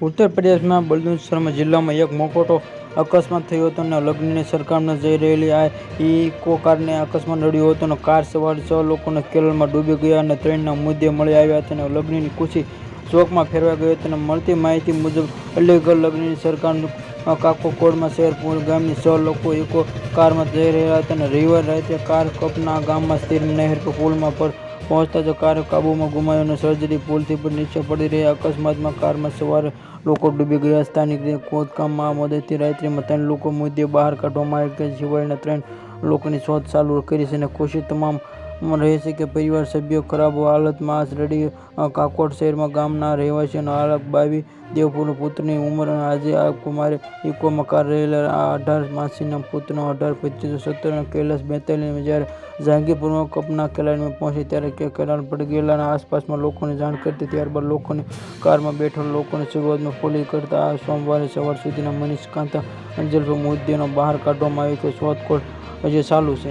ઉત્તર પ્રદેશમાં બલુચિસ્તાન જિલ્લામાં એક મોકોટો અકસ્માત થયો હતો અને લગ્નની સરકારમાં જઈ રહેલી આ ઇકો કારને અકસ્માત નડ્યો હતો અને કાર સવાર છ લોકોને કેરળમાં ડૂબી ગયા અને ત્રણના મુદ્દે મળી આવ્યા હતા અને લગ્નની ખુશી શોકમાં ફેરવાઈ ગઈ હતી અને મળતી માહિતી મુજબ અલીગઢ લગ્નની સરખામણી કાકોકોડમાં શેરપુર ગામની છ લોકો ઇકો કારમાં જઈ રહ્યા હતા અને રવિવાર રાત્રે કાર કપના ગામમાં સ્થિર નહેર પુલમાં પર પહોંચતા જ કાર કાબૂમાં ગુમાયો અને સર્જરી પુલથી પર નીચે પડી રહી. અકસ્માતમાં કારમાં સવાર લોકો ડૂબી ગયા. સ્થાનિક ખોદકામમાં મદદથી રાત્રિમાં ત્રણ લોકો મુદ્દે બહાર કાઢવામાં આવ્યા સિવાયના ત્રણ લોકોની શોધ ચાલુ કરી છે અને ખુશી તમામ રહે છે કે પરિવાર સભ્યો ખરાબ હાલતમાં આ રડી કાકોડ શહેરમાં ગામના રહેવાસીઓનો અને આલક બાવી દેવપુર પુત્રની ઉંમર આજે આ કુમારે ઇકોમાં કાર રહેલા આ અઢાર માસીના પુત્રનો અઢાર, પચીસ સત્તરનો અને કૈલાસ બેતાલીસ જ્યારે જહાંગીરપુરમાં કપના કેનાલમાં પહોંચી ત્યારે કેનાલ પડી ગયેલા અને આસપાસના લોકોને જાણ કરતી ત્યારબાદ લોકોને કારમાં બેઠેલા લોકોને શરૂઆતમાં પોલીસ કરતા આ સોમવારે સવાર સુધીના મનીષ કાંતા અંજલ મુદ્દેનો બહાર કાઢવામાં આવ્યો કે શોધખોળ હજી ચાલુ છે.